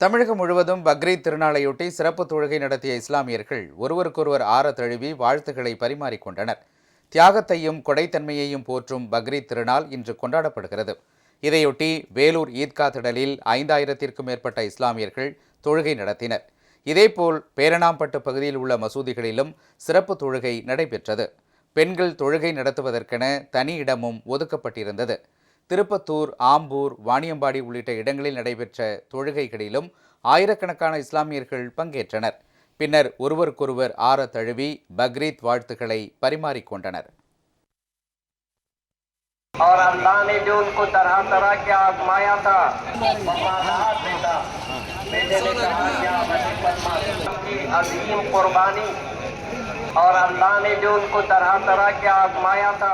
தமிழகம் முழுவதும் பக்ரீத் திருநாளையொட்டி சிறப்பு தொழுகை நடத்திய இஸ்லாமியர்கள் ஒருவருக்கொருவர் ஆற தழுவி வாழ்த்துக்களை பரிமாறிக்கொண்டனர். தியாகத்தையும் கொடைத்தன்மையையும் போற்றும் பக்ரீத் திருநாள் இன்று கொண்டாடப்படுகிறது. இதையொட்டி வேலூர் ஈத்கா திடலில் ஐந்தாயிரத்திற்கும் மேற்பட்ட இஸ்லாமியர்கள் தொழுகை நடத்தினர். இதேபோல் பேரணாம்பட்டு பகுதியில் உள்ள மசூதிகளிலும் சிறப்பு தொழுகை நடைபெற்றது. பெண்கள் தொழுகை நடத்துவதற்கென தனி இடமும் ஒதுக்கப்பட்டிருந்தது. திருப்பத்தூர் ஆம்பூர் வாணியம்பாடி உள்ளிட்ட இடங்களில் நடைபெற்ற தொழுகைகளிலும் ஆயிரக்கணக்கான இஸ்லாமியர்கள் பங்கேற்றனர் பின்னர் ஒருவருக்கொருவர் ஆற தழுவி பக்ரீத் வாழ்த்துக்களை பரிமாறிக்கொண்டனர் और अल्लाह ने जो उनको तरह तरह के आजमाया था वफादार बेटा बेटे ने कहा क्या बड़ी फरमा की अजीम कुर्बानी और अल्लाह ने जो उनको तरह तरह के आजमाया था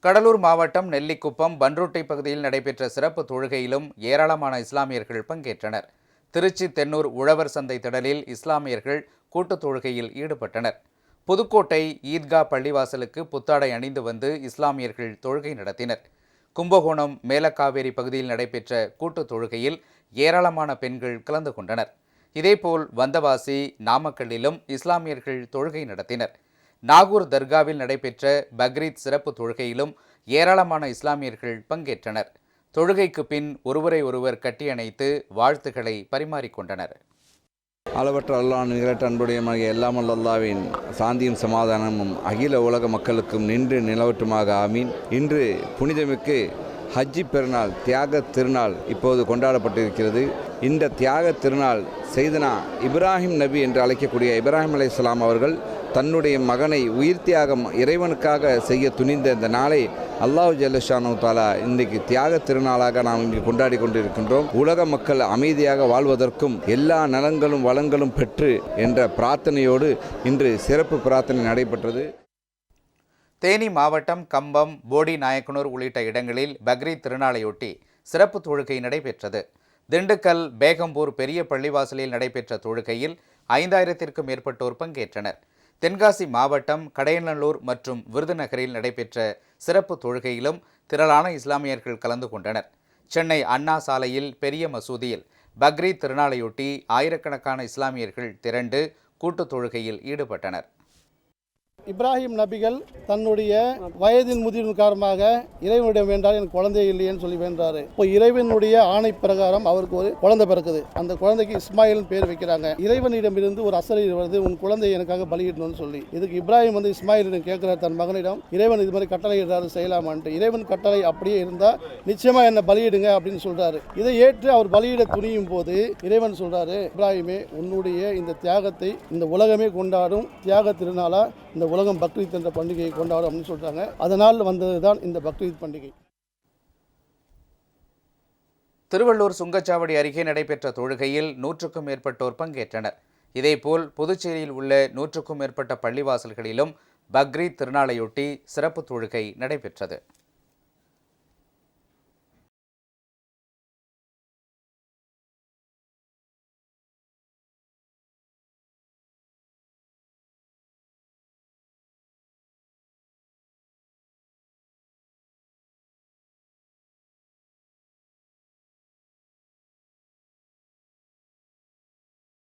கடலூர் மாவட்டம் நெல்லிக்குப்பம் பன்ருட்டை பகுதியில் நடைபெற்ற சிறப்பு தொழுகையிலும் ஏராளமான இஸ்லாமியர்கள் பங்கேற்றனர். திருச்சி தென்னூர் உழவர் சந்தை திடலில் இஸ்லாமியர்கள் கூட்டுத் தொழுகையில் ஈடுபட்டனர். புதுக்கோட்டை ஈத்கா பள்ளிவாசலுக்கு புத்தாடை அணிந்து வந்து இஸ்லாமியர்கள் தொழுகை நடத்தினர். கும்பகோணம் மேலக்காவேரி பகுதியில் நடைபெற்ற கூட்டுத் தொழுகையில் ஏராளமான பெண்கள் கலந்து கொண்டனர். இதேபோல் வந்தவாசி நாமக்கல்லிலும் இஸ்லாமியர்கள் தொழுகை நடத்தினர். நாகூர் தர்காவில் நடைபெற்ற பக்ரீத் சிறப்பு தொழுகையிலும் ஏராளமான இஸ்லாமியர்கள் பங்கேற்றனர். தொழுகைக்கு பின் ஒருவரை ஒருவர் கட்டியணைத்து வாழ்த்துக்களை பரிமாறிக்கொண்டனர். அளவற்ற அல்லாஹ் நிகழற்ற அன்புடையமாக எல்லாம் அல்லாவின் சாந்தியும் சமாதானமும் அகில உலக மக்களுக்கும் நின்று நிலவட்டுமாக ஆமீன். இன்று புனிதமிக்கு ஹஜ்ஜி பெருநாள் தியாக திருநாள் இப்போது கொண்டாடப்பட்டிருக்கிறது. இந்த தியாக திருநாள் செய்தனா இப்ராஹிம் நபி என்று அழைக்கக்கூடிய இப்ராஹிம் அலை அவர்கள் தன்னுடைய மகனை உயிர் தியாகம் இறைவனுக்காக செய்ய துணிந்த இந்த நாளை அல்லாஹ் ஜல்லஷானு தாலா இன்றைக்கு தியாக திருநாளாக நாம் இங்கு கொண்டாடி கொண்டிருக்கின்றோம். உலக மக்கள் அமைதியாக வாழ்வதற்கும் எல்லா நலன்களும் வளங்களும் பெற்று என்ற பிரார்த்தனையோடு இன்று சிறப்பு பிரார்த்தனை நடைபெற்றது. தேனி மாவட்டம் கம்பம் போடி நாயக்கனூர் உள்ளிட்ட இடங்களில் பக்ரீத் திருநாளையொட்டி சிறப்பு தொழுகை நடைபெற்றது. திண்டுக்கல் பேகம்பூர் பெரிய பள்ளிவாசலில் நடைபெற்ற தொழுகையில் ஐந்தாயிரத்திற்கும் மேற்பட்டோர் பங்கேற்றனர். தென்காசி மாவட்டம் கடையநல்லூர் மற்றும் விருதுநகரில் நடைபெற்ற சிறப்பு தொழுகையிலும் திரளான இஸ்லாமியர்கள் கலந்து கொண்டனர். சென்னை அண்ணா சாலையில் பெரிய மசூதியில் பக்ரீத் திருநாளையொட்டி ஆயிரக்கணக்கான இஸ்லாமியர்கள் திரண்டு கூட்டுத் தொழுகையில் ஈடுபட்டனர். இப்ராஹிம் நபிகள் தன்னுடைய வயதின் முதிர்வு காரணமாக இறைவனிடம் வேண்டால் என் குழந்தை இல்லையேன்னு சொல்லி வேண்டாரு இப்போ இறைவனுடைய ஆணை பிரகாரம் அவருக்கு ஒரு குழந்தை பிறக்குது. அந்த குழந்தைக்கு இஸ்மாயில் பேர் வைக்கிறாங்க. இறைவனிடமிருந்து ஒரு அசரி வருது உன் குழந்தை எனக்காக பலியிடணும்னு சொல்லி. இதுக்கு இப்ராஹிம் வந்து இஸ்மாயிலிடம் கேட்கிறார் தன் மகனிடம் இறைவன் இது மாதிரி கட்டளை ஏதாவது செய்யலாமான்ட்டு. இறைவன் கட்டளை அப்படியே இருந்தால் நிச்சயமா என்ன பலியிடுங்க அப்படின்னு சொல்றாரு. இதை ஏற்று அவர் பலியிட துணியும் போது இறைவன் சொல்றாரு இப்ராஹிமே உன்னுடைய இந்த தியாகத்தை இந்த உலகமே கொண்டாடும். தியாக திருநாளா இந்த உலகம் பக்ரீத் என்ற பண்டிகையை கொண்டாடும் அப்படின்னு சொல்கிறாங்க அதனால் வந்தது தான் இந்த பக்ரீத் பண்டிகை. திருவள்ளூர் சுங்கச்சாவடி அருகே நடைபெற்ற தொழுகையில் நூற்றுக்கும் மேற்பட்டோர் பங்கேற்றனர். இதேபோல் புதுச்சேரியில் உள்ள நூற்றுக்கும் மேற்பட்ட பள்ளிவாசல்களிலும் பக்ரீத் திருநாளையொட்டி சிறப்பு தொழுகை நடைபெற்றது.